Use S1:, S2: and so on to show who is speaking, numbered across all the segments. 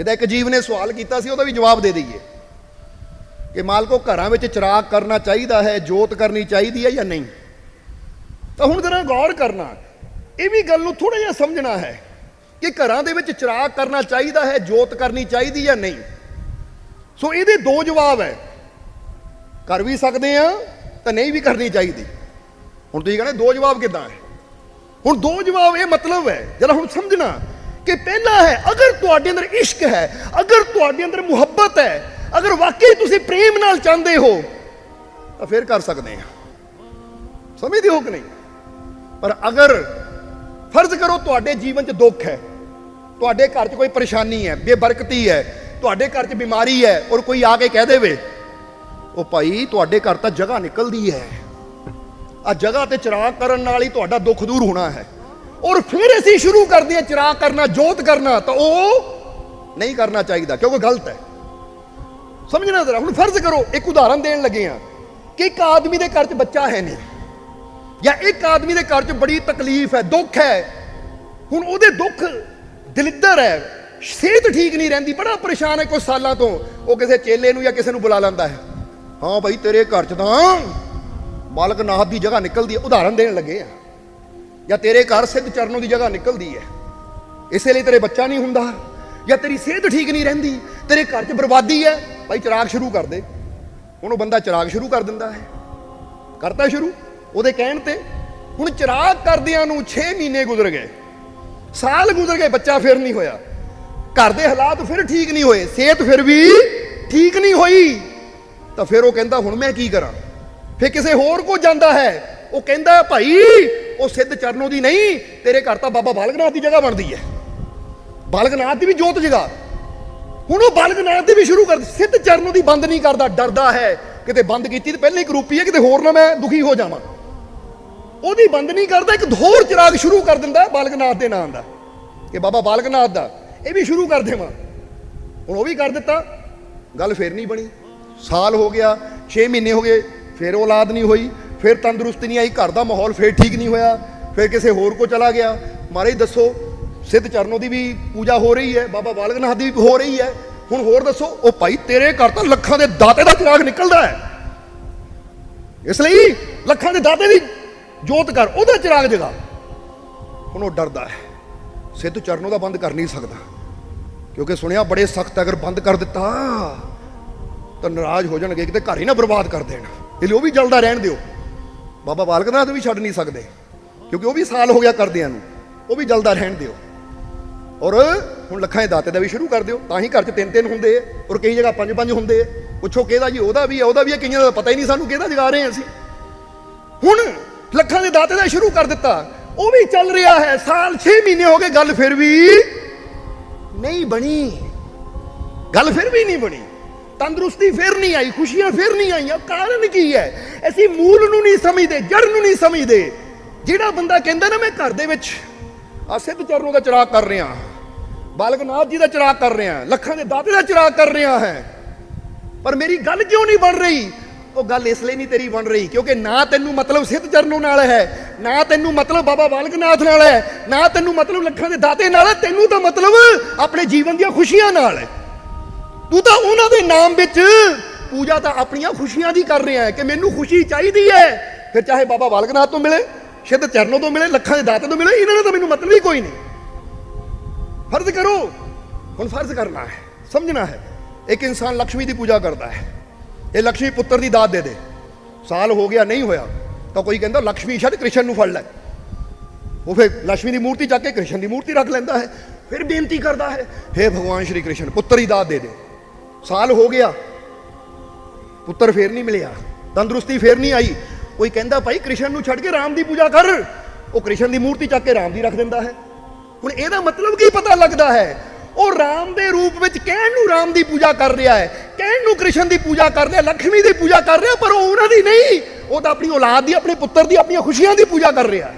S1: ਜਿਹਦਾ ਇੱਕ ਜੀਵ ਨੇ ਸਵਾਲ ਕੀਤਾ ਸੀ, ਉਹਦਾ ਵੀ ਜਵਾਬ ਦੇ ਦਈਏ ਕਿ ਮਾਲਕੋ ਘਰਾਂ ਵਿੱਚ ਚਿਰਾਗ ਕਰਨਾ ਚਾਹੀਦਾ ਹੈ, ਜੋਤ ਕਰਨੀ ਚਾਹੀਦੀ ਹੈ ਜਾਂ ਨਹੀਂ? ਤਾਂ ਹੁਣ ਜਰਾ ਗੌਰ ਕਰਨਾ, ਇਹ ਵੀ ਗੱਲ ਨੂੰ ਥੋੜਾ ਜਿਹਾ ਸਮਝਣਾ ਹੈ ਕਿ ਘਰਾਂ ਦੇ ਵਿੱਚ ਚਿਰਾਗ ਕਰਨਾ ਚਾਹੀਦਾ ਹੈ, ਜੋਤ ਕਰਨੀ ਚਾਹੀਦੀ ਜਾਂ ਨਹੀਂ? ਸੋ ਇਹਦੇ ਦੋ ਜਵਾਬ ਹੈ। ਕਰ ਵੀ ਸਕਦੇ ਆ ਤਾਂ ਨਹੀਂ ਵੀ ਕਰਨੀ ਚਾਹੀਦੀ। ਹੁਣ ਤੁਸੀਂ ਕਹਿੰਦੇ ਦੋ ਜਵਾਬ ਕਿਦਾਂ ਹੈ? ਹੁਣ ਦੋ ਜਵਾਬ ਇਹ ਮਤਲਬ ਹੈ, ਜਰਾ ਹੁਣ ਸਮਝਣਾ ਕਿ ਪਹਿਲਾ ਹੈ, ਅਗਰ ਤੁਹਾਡੇ ਅੰਦਰ ਇਸ਼ਕ ਹੈ, ਅਗਰ ਤੁਹਾਡੇ ਅੰਦਰ ਮੁਹੱਬਤ ਹੈ, ਅਗਰ ਵਾਕਈ ਤੁਸੀਂ ਪ੍ਰੇਮ ਨਾਲ ਚਾਹੁੰਦੇ ਹੋ, ਤਾਂ ਫਿਰ ਕਰ ਸਕਦੇ ਆ ਸਮਝਦੇ ਹੋ ਕਿ ਨਹੀਂ? ਪਰ ਅਗਰ ਫਰਜ਼ ਕਰੋ ਤੁਹਾਡੇ ਜੀਵਨ 'ਚ ਦੁੱਖ ਹੈ, ਤੁਹਾਡੇ ਘਰ 'ਚ ਕੋਈ ਪਰੇਸ਼ਾਨੀ ਹੈ, ਬੇਬਰਕਤੀ ਹੈ, ਤੁਹਾਡੇ ਘਰ 'ਚ ਬਿਮਾਰੀ ਹੈ, ਔਰ ਕੋਈ ਆ ਕੇ ਕਹਿ ਦੇਵੇ, ਉਹ ਭਾਈ ਤੁਹਾਡੇ ਘਰ ਤਾਂ ਜਗ੍ਹਾ ਨਿਕਲਦੀ ਹੈ। ਆ ਜਗ੍ਹਾ ਤੇ ਚਿਰਾਗ ਕਰਨ ਨਾਲ ਹੀ ਤੁਹਾਡਾ ਦੁੱਖ ਦੂਰ ਹੋਣਾ ਹੈ। ਔਰ ਫਿਰ ਅਸੀਂ ਸ਼ੁਰੂ ਕਰਦੇ ਹਾਂ ਚਿਰਾਗ ਕਰਨਾ, ਜੋਤ ਕਰਨਾ, ਤਾਂ ਉਹ ਨਹੀਂ ਕਰਨਾ ਚਾਹੀਦਾ, ਕਿਉਂਕਿ ਗਲਤ ਹੈ। ਸਮਝਣਾ ਜ਼ਰਾ, ਹੁਣ ਫਰਜ਼ ਕਰੋ, ਇੱਕ ਉਦਾਹਰਨ ਦੇਣ ਲੱਗੇ ਆ ਕਿ ਇੱਕ ਆਦਮੀ ਦੇ ਘਰ 'ਚ ਬੱਚਾ ਹੈ ਨਹੀਂ, ਜਾਂ ਇੱਕ ਆਦਮੀ ਦੇ ਘਰ 'ਚ ਬੜੀ ਤਕਲੀਫ ਹੈ, ਦੁੱਖ ਹੈ। ਹੁਣ ਉਹਦੇ ਦੁੱਖ ਦਲਿੱਦਰ ਹੈ, ਸਿਹਤ ਠੀਕ ਨਹੀਂ ਰਹਿੰਦੀ, ਬੜਾ ਪਰੇਸ਼ਾਨ ਹੈ ਕੁਝ ਸਾਲਾਂ ਤੋਂ, ਉਹ ਕਿਸੇ ਚੇਲੇ ਨੂੰ ਜਾਂ ਕਿਸੇ ਨੂੰ ਬੁਲਾ ਲੈਂਦਾ ਹੈ। ਹਾਂ ਭਾਈ, ਤੇਰੇ ਘਰ 'ਚ ਤਾਂ ਮਾਲਕ ਨਾਥ ਦੀ ਜਗ੍ਹਾ ਨਿਕਲਦੀ ਹੈ, ਉਦਾਹਰਨ ਦੇਣ ਲੱਗੇ ਆ ਜਾਂ ਤੇਰੇ ਘਰ ਸਿੱਧ ਚਰਨੋਂ ਦੀ ਜਗ੍ਹਾ ਨਿਕਲਦੀ ਹੈ। ਇਸੇ ਲਈ ਤੇਰੇ ਬੱਚਾ ਨਹੀਂ ਹੁੰਦਾ ਜਾਂ ਤੇਰੀ ਸਿਹਤ ਠੀਕ ਨਹੀਂ ਰਹਿੰਦੀ, ਤੇਰੇ ਘਰ 'ਚ ਬਰਬਾਦੀ ਹੈ, ਭਾਈ ਚਿਰਾਗ ਸ਼ੁਰੂ ਕਰ ਦੇ। ਹੁਣ ਉਹ ਬੰਦਾ ਚਿਰਾਗ ਸ਼ੁਰੂ ਕਰ ਦਿੰਦਾ ਹੈ। ਕਰਤਾ ਸ਼ੁਰੂ, ਉਹਦੇ ਕਹਿਣ ਤੇ ਹੁਣ ਚਿਰਾਗ ਕਰਦਿਆਂ ਨੂੰ 6 ਮਹੀਨੇ ਗੁਜ਼ਰ ਗਏ। ਸਾਲ ਗੁਜ਼ਰ ਗਏ, ਬੱਚਾ ਫਿਰ ਨਹੀਂ ਹੋਇਆ। ਘਰ ਦੇ ਹਾਲਾਤ ਫਿਰ ਠੀਕ ਨਹੀਂ ਹੋਏ, ਸਿਹਤ ਫਿਰ ਵੀ ਠੀਕ ਨਹੀਂ ਹੋਈ। ਤਾਂ ਫਿਰ ਉਹ ਕਹਿੰਦਾ, ਹੁਣ ਮੈਂ ਕੀ ਕਰਾਂ? ਫਿਰ ਕਿਸੇ ਹੋਰ ਕੋ ਜਾਂਦਾ ਹੈ। ਉਹ ਕਹਿੰਦਾ, ਭਾਈ ਉਹ ਸਿੱਧ ਚਰਨੋਂ ਦੀ ਨਹੀਂ, ਤੇਰੇ ਘਰ ਤਾਂ ਬਾਬਾ ਬਾਲਕਨਾਥ ਦੀ ਜਗ੍ਹਾ ਬਣਦੀ ਹੈ। ਬਾਲਕਨਾਥ ਦੀ ਵੀ ਜੋਤ ਜਗਾ ਹੁਣ ਉਹ ਬਾਲਕਨਾਥ ਦੀ ਵੀ ਸ਼ੁਰੂ ਕਰ, ਸਿੱਧ ਚਰਨੋਂ ਦੀ ਬੰਦ ਨਹੀਂ ਕਰਦਾ, ਡਰਦਾ ਹੈ। ਕਿਤੇ ਬੰਦ ਕੀਤੀ ਤੇ ਪਹਿਲਾਂ ਹੀ ਕਰੂਪੀ ਹੈ, ਕਿਤੇ ਹੋਰ ਨਾ ਮੈਂ ਦੁਖੀ ਹੋ ਜਾਵਾਂ। ਉਹਦੀ ਬੰਦ ਨਹੀਂ ਕਰਦਾ, ਇੱਕ ਹੋਰ ਚਿਰਾਗ ਸ਼ੁਰੂ ਕਰ ਦਿੰਦਾ ਬਾਲਕਨਾਥ ਦੇ ਨਾਮ ਦਾ। ਕਿ ਬਾਬਾ ਬਾਲਕਨਾਥ ਦਾ, ਇਹ ਵੀ ਸ਼ੁਰੂ ਕਰ ਦੇਵਾਂ। ਹੁਣ ਉਹ ਵੀ ਕਰ ਦਿੱਤਾ, ਗੱਲ ਫੇਰ ਨਹੀਂ ਬਣੀ। ਸਾਲ ਹੋ ਗਿਆ 6 ਮਹੀਨੇ ਹੋ ਗਏ, ਫਿਰ ਔਲਾਦ ਨਹੀਂ ਹੋਈ। ਫਿਰ ਤੰਦਰੁਸਤ ਨਹੀਂ ਆਈ, ਘਰ ਦਾ ਮਾਹੌਲ ਫੇਰ ਠੀਕ ਨਹੀਂ ਹੋਇਆ, ਫਿਰ ਕਿਸੇ ਹੋਰ ਕੋ ਚਲਾ ਗਿਆ। ਮਹਾਰਾਜ ਦੱਸੋ, ਸਿੱਧ ਚਰਨੋਂ ਦੀ ਵੀ ਪੂਜਾ ਹੋ ਰਹੀ ਹੈ, ਬਾਬਾ ਬਾਲਕਨਾਥ ਦੀ ਵੀ ਹੋ ਰਹੀ ਹੈ। ਹੁਣ ਹੋਰ ਦੱਸੋ, ਉਹ ਭਾਈ ਤੇਰੇ ਘਰ ਤਾਂ ਲੱਖਾਂ ਦੇ ਦਾਤੇ ਦਾ ਚਿਰਾਗ ਨਿਕਲਦਾ ਹੈ। ਇਸ ਲਈ ਲੱਖਾਂ ਦੇ ਦਾਤੇ ਦੀ ਜੋਤ ਕਰ, ਉਹਦਾ ਚਿਰਾਗ ਜਗਾ। ਹੁਣ ਉਹ ਡਰਦਾ ਹੈ। ਸਿੱਧ ਚਰਨੋਂ ਦਾ ਬੰਦ ਕਰ ਨਹੀਂ ਸਕਦਾ। ਕਿਉਂਕਿ ਸੁਣਿਆ, ਬੜੇ ਸਖਤ ਅਗਰ ਬੰਦ ਕਰ ਦਿੱਤਾ, ਤਾਂ ਨਾਰਾਜ਼ ਹੋ ਜਾਣਗੇ, ਕਿਤੇ ਘਰ ਹੀ ਨਾ ਬਰਬਾਦ ਕਰ ਦੇਣ। ਇਹ ਲਈ ਉਹ ਵੀ ਜਲਦਾ ਰਹਿਣ ਦਿਓ। ਬਾਬਾ ਬਾਲਕ ਨਾਥ ਵੀ ਛੱਡ ਨਹੀਂ ਸਕਦੇ, ਕਿਉਂਕਿ ਉਹ ਵੀ ਸਾਲ ਹੋ ਗਿਆ ਕਰਦਿਆਂ ਨੂੰ, ਉਹ ਵੀ ਜਲਦਾ ਰਹਿਣ ਦਿਓ। ਔਰ ਹੁਣ ਲੱਖਾਂ ਦੇ ਦਾਤੇ ਦਾ ਵੀ ਸ਼ੁਰੂ ਕਰ ਦਿਓ, ਤਾਂ ਹੀ ਘਰ 'ਚ ਤਿੰਨ ਤਿੰਨ ਹੁੰਦੇ ਆ, ਔਰ ਕਈ ਜਗ੍ਹਾ ਪੰਜ ਪੰਜ ਹੁੰਦੇ ਆ। ਪੁੱਛੋ ਕਿਹਦਾ ਜੀ, ਉਹਦਾ ਵੀ ਹੈ ਉਹਦਾ ਵੀ ਹੈ ਕਈਆਂ ਦਾ ਪਤਾ ਹੀ ਨਹੀਂ ਸਾਨੂੰ ਕਿਹਦਾ ਜਗਾ ਰਹੇ ਅਸੀਂ। ਹੁਣ ਲੱਖਾਂ ਦੇ ਦਾਤੇ ਦਾ ਸ਼ੁਰੂ ਕਰ ਦਿੱਤਾ, ਉਹ ਵੀ ਚੱਲ ਰਿਹਾ ਹੈ, ਸਾਲ 6 ਮਹੀਨੇ ਹੋ ਗਏ, ਗੱਲ ਫਿਰ ਵੀ ਨਹੀਂ ਬਣੀ। ਗੱਲ ਫਿਰ ਵੀ ਨਹੀਂ ਬਣੀ। ਤੰਦਰੁਸਤੀ ਫਿਰ ਨਹੀਂ ਆਈ, ਖੁਸ਼ੀਆਂ ਫਿਰ ਨਹੀਂ ਆਈਆਂ, ਕਾਰਨ ਕੀ ਹੈ? ਅਸੀਂ ਮੂਲ ਨੂੰ ਨਹੀਂ ਸਮਝਦੇ ਜੜ ਨੂੰ ਨਹੀਂ ਸਮਝਦੇ। ਜਿਹੜਾ ਬੰਦਾ ਕਹਿੰਦਾ ਨਾ, ਮੈਂ ਘਰ ਦੇ ਵਿੱਚ ਆ ਸਿੱਧ ਚਰਨੋਂ ਦਾ ਚਿਰਾਗ ਕਰ ਰਿਹਾ, ਬਾਲਕਨਾਥ ਜੀ ਦਾ ਚਿਰਾਗ ਕਰ ਰਿਹਾ, ਲੱਖਾਂ ਦੇ ਦਾਤੇ ਦਾ ਚਿਰਾਗ ਕਰ ਰਿਹਾ ਹੈ, ਪਰ ਮੇਰੀ ਗੱਲ ਕਿਉਂ ਨਹੀਂ ਬਣ ਰਹੀ? ਉਹ ਗੱਲ ਇਸ ਲਈ ਨਹੀਂ ਤੇਰੀ ਬਣ ਰਹੀ, ਕਿਉਂਕਿ ਨਾ ਤੈਨੂੰ ਮਤਲਬ ਸਿੱਧ ਚਰਨੋਂ ਨਾਲ ਹੈ, ਨਾ ਤੈਨੂੰ ਮਤਲਬ ਬਾਬਾ ਬਾਲਕਨਾਥ ਨਾਲ ਹੈ, ਨਾ ਤੈਨੂੰ ਮਤਲਬ ਲੱਖਾਂ ਦੇ ਦਾਤੇ ਨਾਲ ਹੈ, ਤੈਨੂੰ ਤਾਂ ਮਤਲਬ ਆਪਣੇ ਜੀਵਨ ਦੀਆਂ ਖੁਸ਼ੀਆਂ ਨਾਲ ਹੈ। ਤੂੰ ਤਾਂ ਉਹਨਾਂ ਦੇ ਨਾਮ ਵਿੱਚ ਪੂਜਾ ਤਾਂ ਆਪਣੀਆਂ ਖੁਸ਼ੀਆਂ ਦੀ ਕਰ ਰਿਹਾ ਹੈ ਕਿ ਮੈਨੂੰ ਖੁਸ਼ੀ ਚਾਹੀਦੀ ਹੈ। ਫਿਰ ਚਾਹੇ ਬਾਬਾ ਬਾਲਕਨਾਥ ਤੋਂ ਮਿਲੇ ਸ਼ਿੱਧ ਚਰਨੋਂ ਤੋਂ ਮਿਲੇ, ਲੱਖਾਂ ਦੇ ਦਾਤੇ ਤੋਂ ਮਿਲੇ, ਇਹਨਾਂ ਨੇ ਤਾਂ ਮੈਨੂੰ ਮਤਲਬ ਹੀ ਕੋਈ ਨਹੀਂ। ਫਰਜ਼ ਕਰੋ, ਹੁਣ ਫਰਜ਼ ਕਰਨਾ ਹੈ, ਸਮਝਣਾ ਹੈ, ਇੱਕ ਇਨਸਾਨ ਲక్ష్ਮੀ ਦੀ ਪੂਜਾ ਕਰਦਾ ਹੈ, ਇਹ ਲక్ష్ਮੀ ਪੁੱਤਰ ਦੀ ਦਾਤ ਦੇ ਦੇ। ਸਾਲ ਹੋ ਗਿਆ, ਨਹੀਂ ਹੋਇਆ, ਤਾਂ ਕੋਈ ਕਹਿੰਦਾ ਲక్ష్ਮੀ ਛੱਡ ਕ੍ਰਿਸ਼ਨ ਨੂੰ ਫੜ ਲੈ। ਉਹ ਫਿਰ ਲక్ష్ਮੀ ਦੀ ਮੂਰਤੀ ਚੱਕ ਕੇ ਕ੍ਰਿਸ਼ਨ ਦੀ ਮੂਰਤੀ ਰੱਖ ਲੈਂਦਾ ਹੈ, ਫਿਰ ਬੇਨਤੀ ਕਰਦਾ ਹੈ हे ਭਗਵਾਨ ਸ਼੍ਰੀ ਕ੍ਰਿਸ਼ਨ, ਪੁੱਤਰ ਹੀ ਦਾਤ ਦੇ ਦੇ। ਸਾਲ ਹੋ ਗਿਆ। ਪੁੱਤਰ ਫੇਰ ਨਹੀਂ ਮਿਲਿਆ। ਤੰਦਰੁਸਤੀ ਫੇਰ ਨਹੀਂ ਆਈ। ਕੋਈ ਕਹਿੰਦਾ, ਭਾਈ ਕ੍ਰਿਸ਼ਨ ਨੂੰ ਛੱਡ ਕੇ ਰਾਮ ਦੀ ਪੂਜਾ ਕਰ। ਉਹ ਕ੍ਰਿਸ਼ਨ ਦੀ ਮੂਰਤੀ ਚੱਕ ਕੇ ਰਾਮ ਦੀ ਰੱਖ ਦਿੰਦਾ ਹੈ। ਹੁਣ ਇਹਦਾ ਮਤਲਬ ਕੀ ਪਤਾ ਲੱਗਦਾ ਹੈ? ਉਹ ਰਾਮ ਦੇ ਰੂਪ ਵਿੱਚ ਕਹਿਣ ਨੂੰ ਰਾਮ ਦੀ ਪੂਜਾ ਕਰ ਰਿਹਾ ਹੈ। ਕਹਿਣ ਨੂੰ ਕ੍ਰਿਸ਼ਨ ਦੀ ਪੂਜਾ ਕਰ ਰਿਹਾ ਲక్ష్ਮੀ ਦੀ ਪੂਜਾ ਕਰ ਰਿਹਾ, ਪਰ ਉਹ ਉਹਨਾਂ ਦੀ ਨਹੀਂ। ਉਹ ਤਾਂ ਆਪਣੀ ਔਲਾਦ ਦੀ, ਆਪਣੇ ਪੁੱਤਰ ਦੀ, ਆਪਣੀਆਂ ਖੁਸ਼ੀਆਂ ਦੀ ਪੂਜਾ ਕਰ ਰਿਹਾ ਹੈ।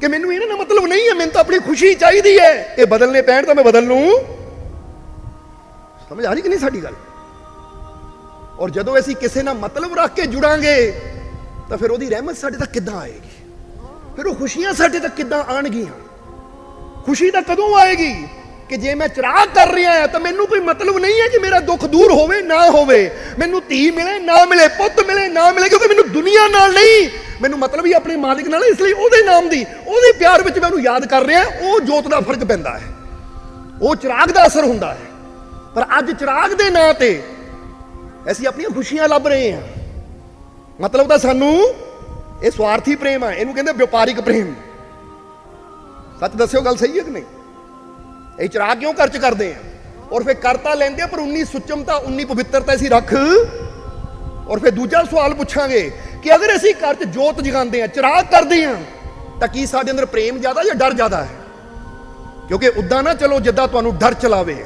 S1: ਕਿ ਮੈਨੂੰ ਇਹਨਾਂ ਦਾ ਮਤਲਬ ਨਹੀਂ ਹੈ, ਮੈਨੂੰ ਤਾਂ ਆਪਣੀ ਖੁਸ਼ੀ ਚਾਹੀਦੀ ਹੈ। ਇਹ ਬਦਲਨੇ ਪੈਣ ਤਾਂ ਮੈਂ ਬਦਲ ਲੂੰ। ਸਮਝ ਆ ਰਹੀ ਕਿ ਨਹੀਂ ਸਾਡੀ ਗੱਲ? ਔਰ ਜਦੋਂ ਅਸੀਂ ਕਿਸੇ ਨਾਲ ਮਤਲਬ ਰੱਖ ਕੇ ਜੁੜਾਂਗੇ, ਤਾਂ ਫਿਰ ਉਹਦੀ ਰਹਿਮਤ ਸਾਡੇ ਤੱਕ ਕਿੱਦਾਂ ਆਏਗੀ? ਫਿਰ ਉਹ ਖੁਸ਼ੀਆਂ ਸਾਡੇ ਤੱਕ ਕਿੱਦਾਂ ਆਣਗੀਆਂ ਖੁਸ਼ੀ ਤਾਂ ਕਦੋਂ ਆਏਗੀ ਕਿ ਜੇ ਮੈਂ ਚਿਰਾਗ ਕਰ ਰਿਹਾ ਤਾਂ ਮੈਨੂੰ ਕੋਈ ਮਤਲਬ ਨਹੀਂ ਹੈ ਕਿ ਮੇਰਾ ਦੁੱਖ ਦੂਰ ਹੋਵੇ, ਨਾ ਹੋਵੇ। ਮੈਨੂੰ ਧੀ ਮਿਲੇ, ਨਾ ਮਿਲੇ, ਪੁੱਤ ਮਿਲੇ, ਨਾ ਮਿਲੇ, ਕਿਉਂਕਿ ਮੈਨੂੰ ਦੁਨੀਆ ਨਾਲ ਨਹੀਂ। ਮੈਨੂੰ ਮਤਲਬ ਹੀ ਆਪਣੇ ਮਾਲਿਕ ਨਾਲ ਇਸ ਲਈ ਉਹਦੇ ਨਾਮ ਦੀ, ਉਹਦੇ ਪਿਆਰ ਵਿੱਚ ਮੈਂ ਉਹਨੂੰ ਯਾਦ ਕਰ ਰਿਹਾ ਉਹ ਜੋਤ ਦਾ ਫ਼ਰਕ ਪੈਂਦਾ ਹੈ। ਉਹ ਚਿਰਾਗ ਦਾ ਅਸਰ ਹੁੰਦਾ ਹੈ। ਪਰ ਅੱਜ ਚਿਰਾਗ ਦੇ ਨਾਂ ਤੇ ਅਸੀਂ ਆਪਣੀਆਂ ਖੁਸ਼ੀਆਂ ਲੱਭ ਰਹੇ ਹਾਂ। ਮਤਲਬ ਤਾਂ ਸਾਨੂੰ ਇਹ ਸਵਾਰਥੀ ਪ੍ਰੇਮ ਆ, ਇਹਨੂੰ ਕਹਿੰਦੇ ਵਪਾਰਿਕ ਪ੍ਰੇਮ। ਸੱਚ ਦੱਸਿਓ ਗੱਲ ਸਹੀ ਹੈ ਕਿ ਨਹੀਂ? ਇਹ ਚਿਰਾਗ ਕਿਉਂ ਖਰਚ ਕਰਦੇ ਆ? ਔਰ ਫਿਰ ਕਰਤਾ ਲੈਂਦੇ ਆ, ਪਰ 19 ਸੁਚਮਤਾ 19 ਪਵਿੱਤਰਤਾ ਅਸੀਂ ਰੱਖ। ਔਰ ਫਿਰ ਦੂਜਾ ਸਵਾਲ ਪੁੱਛਾਂਗੇ ਕਿ ਅਗਰ ਅਸੀਂ ਘਰ 'ਚ ਜੋਤ ਜਗਾਉਂਦੇ ਆ, ਚਿਰਾਗ ਕਰਦੇ ਆ, ਤਾਂ ਕੀ ਸਾਡੇ ਅੰਦਰ ਪ੍ਰੇਮ ਜ਼ਿਆਦਾ ਜਾਂ ਡਰ ਜ਼ਿਆਦਾ ਹੈ? ਕਿਉਂਕਿ ਉਦਾਂ ਨਾ ਚਲੋ ਜਿੱਦਾਂ ਤੁਹਾਨੂੰ ਡਰ ਚਲਾਵੇ।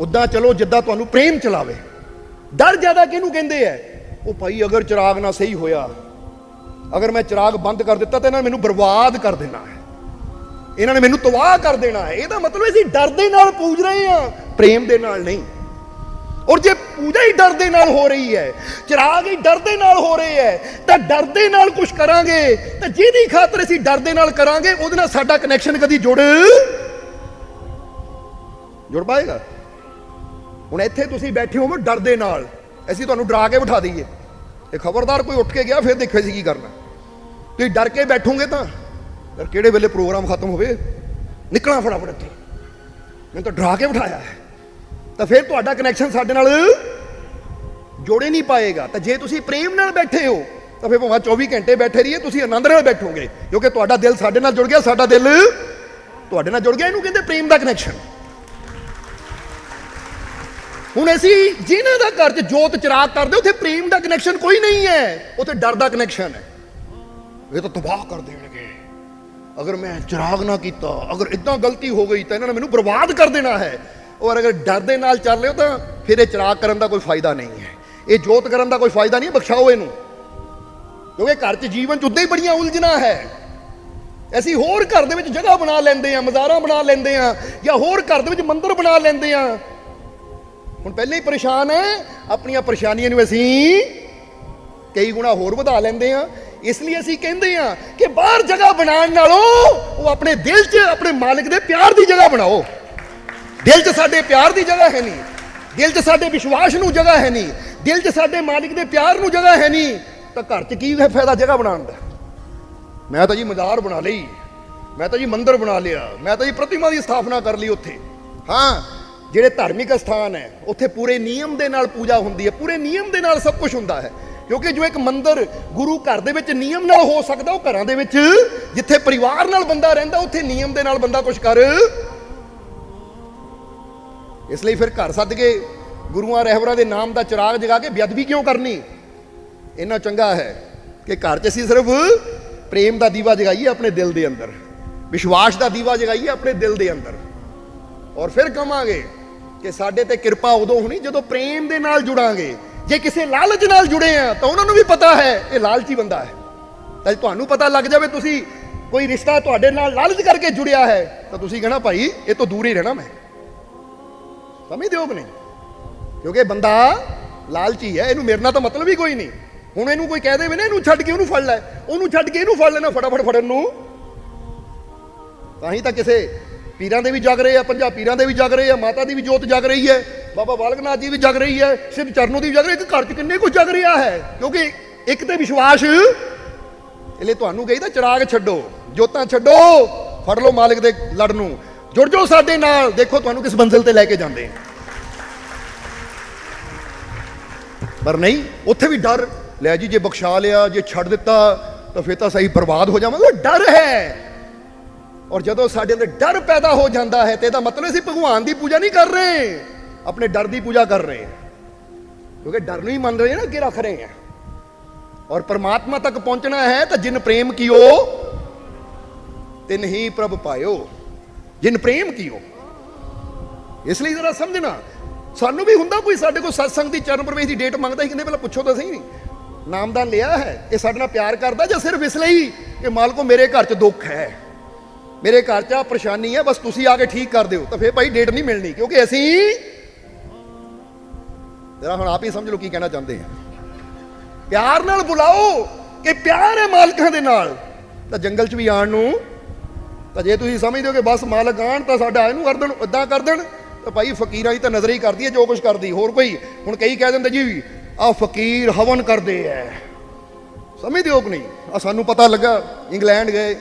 S1: ਉਦਾਂ ਚਲੋ ਜਿੱਦਾਂ ਤੁਹਾਨੂੰ ਪ੍ਰੇਮ ਚਲਾਵੇ। ਡਰ ਜ਼ਿਆਦਾ ਕਿਹਨੂੰ ਕਹਿੰਦੇ ਆ ਉਹ ਭਾਈ ਅਗਰ ਚਿਰਾਗ ਨਾ ਸਹੀ ਹੋਇਆ, ਅਗਰ ਮੈਂ ਚਿਰਾਗ ਬੰਦ ਕਰ ਦਿੱਤਾ ਤਾਂ ਇਹਨਾਂ ਨੇ ਮੈਨੂੰ ਬਰਬਾਦ ਕਰ ਦੇਣਾ ਹੈ। ਇਹਨਾਂ ਨੇ ਮੈਨੂੰ ਤਬਾਹ ਕਰ ਦੇਣਾ ਹੈ। ਇਹਦਾ ਮਤਲਬ ਅਸੀਂ ਡਰ ਦੇ ਨਾਲ ਪੂਜ ਰਹੇ ਹਾਂ, ਪ੍ਰੇਮ ਦੇ ਨਾਲ ਨਹੀਂ। ਔਰ ਜੇ ਪੂਜਾ ਹੀ ਡਰ ਦੇ ਨਾਲ ਹੋ ਰਹੀ ਹੈ, ਚਿਰਾਗ ਹੀ ਡਰ ਦੇ ਨਾਲ ਹੋ ਰਹੇ ਹੈ, ਤਾਂ ਡਰ ਦੇ ਨਾਲ ਕੁਝ ਕਰਾਂਗੇ। ਤਾਂ ਜਿਹਦੀ ਖਾਤਰ ਅਸੀਂ ਡਰ ਦੇ ਨਾਲ ਕਰਾਂਗੇ, ਉਹਦੇ ਨਾਲ ਸਾਡਾ ਕਨੈਕਸ਼ਨ ਕਦੀ ਜੁੜ ਜੁੜ ਪਾਏਗਾ? ਹੁਣ ਇੱਥੇ ਤੁਸੀਂ ਬੈਠੇ ਹੋ ਡਰ ਦੇ ਨਾਲ। ਅਸੀਂ ਤੁਹਾਨੂੰ ਡਰਾ ਕੇ ਬਿਠਾ ਦਈਏ। ਤੇ ਖਬਰਦਾਰ ਕੋਈ ਉੱਠ ਕੇ ਗਿਆ, ਫਿਰ ਦੇਖੋ ਅਸੀਂ ਕੀ ਕਰਨਾ। ਤੁਸੀਂ ਡਰ ਕੇ ਬੈਠੋਗੇ ਤਾਂ ਯਾਰ ਕਿਹੜੇ ਵੇਲੇ ਪ੍ਰੋਗਰਾਮ ਖਤਮ ਹੋਵੇ? ਨਿਕਲਣਾ ਫਟਾਫਟ ਇੱਥੇ। ਮੈਨੂੰ ਤਾਂ ਡਰਾ ਕੇ ਬਿਠਾਇਆ ਹੈ। ਤਾਂ ਫਿਰ ਤੁਹਾਡਾ ਕਨੈਕਸ਼ਨ ਸਾਡੇ ਨਾਲ ਜੋੜੇ ਨਹੀਂ ਪਾਏਗਾ। ਤਾਂ ਜੇ ਤੁਸੀਂ ਪ੍ਰੇਮ ਨਾਲ ਬੈਠੇ ਹੋ, ਤਾਂ ਫਿਰ ਭਾਵੇਂ 24 ਘੰਟੇ ਬੈਠੇ ਰਹੀਏ, ਤੁਸੀਂ ਆਨੰਦ ਨਾਲ ਬੈਠੋਗੇ। ਕਿਉਂਕਿ ਤੁਹਾਡਾ ਦਿਲ ਸਾਡੇ ਨਾਲ ਜੁੜ ਗਿਆ, ਸਾਡਾ ਦਿਲ ਤੁਹਾਡੇ ਨਾਲ ਜੁੜ ਗਿਆ। ਇਹਨੂੰ ਕਹਿੰਦੇ ਪ੍ਰੇਮ ਦਾ ਕਨੈਕਸ਼ਨ ਹੁਣ ਅਸੀਂ ਜਿਨ੍ਹਾਂ ਦਾ ਘਰ 'ਚ ਜੋਤ ਚਿਰਾਗ ਕਰਦੇ, ਉੱਥੇ ਪ੍ਰੇਮ ਦਾ ਕਨੈਕਸ਼ਨ ਕੋਈ ਨਹੀਂ ਹੈ। ਉੱਥੇ ਡਰ ਦਾ ਕਨੈਕਸ਼ਨ ਹੈ। ਇਹ ਤਾਂ ਤਬਾਹ ਕਰ ਦੇਣਗੇ। ਅਗਰ ਮੈਂ ਚਿਰਾਗ ਨਾ ਕੀਤਾ, ਅਗਰ ਇਦਾਂ ਗਲਤੀ ਹੋ ਗਈ ਤਾਂ ਇਹਨਾਂ ਨੇ ਮੈਨੂੰ ਬਰਬਾਦ ਕਰ ਦੇਣਾ ਹੈ। ਔਰ ਅਗਰ ਡਰ ਦੇ ਨਾਲ ਚੱਲ ਲਿਓ ਤਾਂ ਫਿਰ ਇਹ ਚਿਰਾਗ ਕਰਨ ਦਾ ਕੋਈ ਫਾਇਦਾ ਨਹੀਂ ਹੈ। ਇਹ ਜੋਤ ਕਰਨ ਦਾ ਕੋਈ ਫਾਇਦਾ ਨਹੀਂ ਬਖਸ਼ਾਓ ਇਹਨੂੰ। ਕਿਉਂਕਿ ਘਰ 'ਚ ਜੀਵਨ 'ਚ ਉਦਾਂ ਹੀ ਬੜੀਆਂ ਉਲਝਣਾ ਹੈ। ਅਸੀਂ ਹੋਰ ਘਰ ਦੇ ਵਿੱਚ ਜਗ੍ਹਾ ਬਣਾ ਲੈਂਦੇ ਆ ਮਜ਼ਾਰਾਂ ਬਣਾ ਲੈਂਦੇ ਆ ਜਾਂ ਹੋਰ ਘਰ ਦੇ ਵਿੱਚ ਮੰਦਿਰ ਬਣਾ ਲੈਂਦੇ ਆ ਹੁਣ ਪਹਿਲੇ ਹੀ ਪਰੇਸ਼ਾਨ ਹੈ। ਆਪਣੀਆਂ ਪਰੇਸ਼ਾਨੀਆਂ ਨੂੰ ਅਸੀਂ ਕਈ ਗੁਣਾ ਹੋਰ ਵਧਾ ਲੈਂਦੇ ਆ ਇਸ ਲਈ ਅਸੀਂ ਕਹਿੰਦੇ ਆ ਕਿ ਬਾਹਰ ਜਗ੍ਹਾ ਬਣਾਉਣ ਨਾਲੋਂ ਉਹ ਆਪਣੇ ਦਿਲ 'ਚ, ਆਪਣੇ ਮਾਲਕ ਦੇ ਪਿਆਰ ਦੀ ਜਗ੍ਹਾ ਬਣਾਓ। ਦਿਲ 'ਚ ਸਾਡੇ ਪਿਆਰ ਦੀ ਜਗ੍ਹਾ ਹੈ ਨਹੀਂ। ਦਿਲ 'ਚ ਸਾਡੇ ਵਿਸ਼ਵਾਸ ਨੂੰ ਜਗ੍ਹਾ ਹੈ ਨਹੀਂ। ਦਿਲ 'ਚ ਸਾਡੇ ਮਾਲਕ ਦੇ ਪਿਆਰ ਨੂੰ ਜਗ੍ਹਾ ਹੈ ਨਹੀਂ। ਤਾਂ ਘਰ 'ਚ ਕੀ ਹੈ ਫਾਇਦਾ ਜਗ੍ਹਾ ਬਣਾਉਣ ਦਾ? ਮੈਂ ਤਾਂ ਜੀ ਮਜ਼ਾਰ ਬਣਾ ਲਈ। ਮੈਂ ਤਾਂ ਜੀ ਮੰਦਿਰ ਬਣਾ ਲਿਆ। ਮੈਂ ਤਾਂ ਜੀ ਪ੍ਰਤਿਮਾ ਦੀ ਸਥਾਪਨਾ ਕਰ ਲਈ ਉੱਥੇ। ਹਾਂ ਜਿਹੜੇ ਧਾਰਮਿਕ ਸਥਾਨ ਹੈ, ਉੱਥੇ ਪੂਰੇ ਨਿਯਮ ਦੇ ਨਾਲ ਪੂਜਾ ਹੁੰਦੀ ਹੈ। ਪੂਰੇ ਨਿਯਮ ਦੇ ਨਾਲ ਸਭ ਕੁਝ ਹੁੰਦਾ ਹੈ। ਕਿਉਂਕਿ ਜੋ ਇੱਕ ਮੰਦਰ ਗੁਰੂ ਘਰ ਦੇ ਵਿੱਚ ਨਿਯਮ ਨਾਲ ਹੋ ਸਕਦਾ, ਉਹ ਘਰਾਂ ਦੇ ਵਿੱਚ, ਜਿੱਥੇ ਪਰਿਵਾਰ ਨਾਲ ਬੰਦਾ ਰਹਿੰਦਾ, ਉੱਥੇ ਨਿਯਮ ਦੇ ਨਾਲ ਬੰਦਾ ਕੁਝ ਕਰ। ਇਸ ਲਈ ਫਿਰ ਘਰ ਸੱਦ ਕੇ ਗੁਰੂਆਂ ਰਹਿਬਰਾਂ ਦੇ ਨਾਮ ਦਾ ਚਿਰਾਗ ਜਗਾ ਕੇ ਬੇਅਦਬੀ ਕਿਉਂ ਕਰਨੀ? ਇੰਨਾ ਚੰਗਾ ਹੈ ਕਿ ਘਰ 'ਚ ਅਸੀਂ ਸਿਰਫ ਪ੍ਰੇਮ ਦਾ ਦੀਵਾ ਜਗਾਈਏ ਆਪਣੇ ਦਿਲ ਦੇ ਅੰਦਰ। ਵਿਸ਼ਵਾਸ ਦਾ ਦੀਵਾ ਜਗਾਈਏ ਆਪਣੇ ਦਿਲ ਦੇ ਅੰਦਰ। ਔਰ ਫਿਰ ਕਮਾਂਗੇ ਕਿ ਸਾਡੇ ਤੇ ਕਿਰਪਾ ਉਦੋਂ ਹੋਣੀ ਜਦੋਂ ਪ੍ਰੇਮ ਦੇ ਨਾਲ ਜੁੜਾਂਗੇ। ਜੇ ਕਿਸੇ ਲਾਲਚ ਨਾਲ ਜੁੜੇ ਆ, ਤਾਂ ਉਹਨਾਂ ਨੂੰ ਵੀ ਪਤਾ ਹੈ, ਇਹ ਲਾਲਚੀ ਬੰਦਾ ਹੈ। ਤਾਂ ਤੁਹਾਨੂੰ ਪਤਾ ਲੱਗ ਜਾਵੇ ਤੁਸੀਂ ਕੋਈ ਰਿਸ਼ਤਾ ਤੁਹਾਡੇ ਨਾਲ ਲਾਲਚ ਕਰਕੇ ਜੁੜਿਆ ਹੈ, ਤਾਂ ਤੁਸੀਂ ਕਹਣਾ, ਭਾਈ, ਇਹ ਤੋਂ ਦੂਰ ਹੀ ਰਹਿਣਾ ਮੈਂ। ਸਮਝਦੇ ਹੋ ਕਿ ਨਹੀਂ? ਕਿਉਂਕਿ ਬੰਦਾ ਲਾਲਚੀ ਹੈ, ਇਹਨੂੰ ਮੇਰੇ ਨਾਲ ਤਾਂ ਮਤਲਬ ਹੀ ਕੋਈ ਨਹੀਂ। ਹੁਣ ਇਹਨੂੰ ਕੋਈ ਕਹਿ ਦੇਵੇ ਨਾ, ਇਹਨੂੰ ਛੱਡ ਕੇ ਉਹਨੂੰ ਫੜ ਲੈ, ਉਹਨੂੰ ਛੱਡ ਕੇ ਇਹਨੂੰ ਫੜ ਲੈਣਾ ਫਟਾਫਟ ਫੜਨ ਨੂੰ। ਤਾਂ ਹੀ ਤਾਂ ਕਿਸੇ ਪੀਰਾਂ ਦੇ ਵੀ ਜਗ ਰਹੇ ਆ ਪੰਜਾਂ ਪੀਰਾਂ ਦੇ ਵੀ ਜਗ ਰਹੇ ਆ, ਮਾਤਾ ਦੀ ਵੀ ਜੋਤ ਜਗ ਰਹੀ ਹੈ, ਬਾਬਾ ਬਾਲਕ ਨਾਥ ਜੀ ਵੀ ਜਗ ਰਹੀ ਹੈ ਸ਼ਿਵ ਚਰਨੋਂ ਦੀ ਵੀ ਜਗ ਰਹੀ ਹੈ ਘਰ 'ਚ ਕਿੰਨੇ ਕੁਝ ਜਗ ਰਿਹਾ ਹੈ? ਕਿਉਂਕਿ ਇੱਕ ਤੇ ਵਿਸ਼ਵਾਸ ਇਹ ਤੁਹਾਨੂੰ ਕਹੀਦਾ, ਚਿਰਾਗ ਛੱਡੋ, ਜੋਤਾਂ ਛੱਡੋ, ਫੜ ਲਓ ਮਾਲਕ ਦੇ ਲੜ ਨੂੰ। ਜੁੜ ਜਾਓ ਸਾਡੇ ਨਾਲ, ਦੇਖੋ ਤੁਹਾਨੂੰ ਕਿਸ ਮੰਜ਼ਿਲ ਤੇ ਲੈ ਕੇ ਜਾਂਦੇ ਪਰ ਨਹੀਂ, ਉੱਥੇ ਵੀ ਡਰ। ਲੈ ਜੀ, ਜੇ ਬਖਸ਼ਾ ਲਿਆ, ਜੇ ਛੱਡ ਦਿੱਤਾ, ਤਾਂ ਫਿਰ ਤਾਂ ਸਹੀ ਬਰਬਾਦ ਹੋ ਜਾਵਾਂਗੇ। ਉਹ ਡਰ ਹੈ। ਔਰ ਜਦੋਂ ਸਾਡੇ ਅੰਦਰ ਡਰ ਪੈਦਾ ਹੋ ਜਾਂਦਾ ਹੈ ਤੇ ਇਹਦਾ ਮਤਲਬ ਅਸੀਂ ਭਗਵਾਨ ਦੀ ਪੂਜਾ ਨਹੀਂ ਕਰ ਰਹੇ। ਆਪਣੇ ਡਰ ਦੀ ਪੂਜਾ ਕਰ ਰਹੇ ਹਾਂ। ਕਿਉਂਕਿ ਡਰ ਨੂੰ ਹੀ ਮੰਨ ਰਹੇ ਨਾ ਅੱਗੇ ਰੱਖ ਰਹੇ ਹਾਂ। ਔਰ ਪਰਮਾਤਮਾ ਤੱਕ ਪਹੁੰਚਣਾ ਹੈ ਤਾਂ ਜਿਨ ਪ੍ਰੇਮ ਕੀਓ, ਤਿਨ ਹੀ ਪ੍ਰਭ ਪਾਇਓ। ਜਿਨ ਪ੍ਰੇਮ ਕੀਓ। ਇਸ ਲਈ ਜਰਾ ਸਮਝਣਾ, ਸਾਨੂੰ ਵੀ ਹੁੰਦਾ ਕੋਈ ਸਾਡੇ ਕੋਲ ਸਤਸੰਗ ਦੀ ਚਰਨ ਪ੍ਰਵੇਸ਼ ਦੀ ਡੇਟ ਮੰਗਦਾ ਸੀ, ਕਹਿੰਦੇ ਪਹਿਲਾਂ ਪੁੱਛੋ ਤਾਂ ਸਹੀ ਨਾਮਦਾਨ ਲਿਆ ਹੈ, ਇਹ ਸਾਡੇ ਨਾਲ ਪਿਆਰ ਕਰਦਾ ਜਾਂ ਸਿਰਫ ਇਸ ਲਈ ਕਿ ਮਾਲਕੋ ਮੇਰੇ ਘਰ 'ਚ ਦੁੱਖ ਹੈ? ਮੇਰੇ ਘਰ 'ਚ ਆ ਪਰੇਸ਼ਾਨੀ ਹੈ ਬਸ ਤੁਸੀਂ ਆ ਕੇ ਠੀਕ ਕਰ ਦਿਓ। ਤਾਂ ਫੇਰ ਭਾਈ ਡੇਟ ਨਹੀਂ ਮਿਲਣੀ, ਕਿਉਂਕਿ ਅਸੀਂ ਜਰਾ ਹੁਣ ਆਪ ਹੀ ਸਮਝ ਲਓ ਕੀ ਕਹਿਣਾ ਚਾਹੁੰਦੇ ਹਾਂ ਪਿਆਰ ਨਾਲ ਬੁਲਾਓ ਕਿ ਪਿਆਰ ਹੈ ਮਾਲਕਾਂ ਦੇ ਨਾਲ। ਤਾਂ ਜੰਗਲ 'ਚ ਵੀ ਆਉਣ ਨੂੰ ਤਾਂ ਜੇ ਤੁਸੀਂ ਸਮਝਦੇ ਹੋ ਕਿ ਬਸ ਮਾਲਕ ਆਣ ਤਾਂ ਸਾਡਾ ਇਹਨੂੰ ਕਰ ਦੇਣ ਇਦਾਂ ਕਰ ਦੇਣ। ਤਾਂ ਭਾਈ ਫਕੀਰਾਂ ਦੀ ਤਾਂ ਨਜ਼ਰ ਹੀ ਕਰਦੀ ਹੈ, ਜੋ ਕੁਝ ਕਰਦੀ। ਹੋਰ ਕੋਈ? ਹੁਣ ਕਈ ਕਹਿ ਦਿੰਦੇ ਜੀ ਆ ਫਕੀਰ ਹਵਨ ਕਰਦੇ ਐ। ਸਮਝਦੇ ਹੋ ਕਿ ਨਹੀਂ? ਆ ਸਾਨੂੰ ਪਤਾ ਲੱਗਾ, ਇੰਗਲੈਂਡ ਗਏ।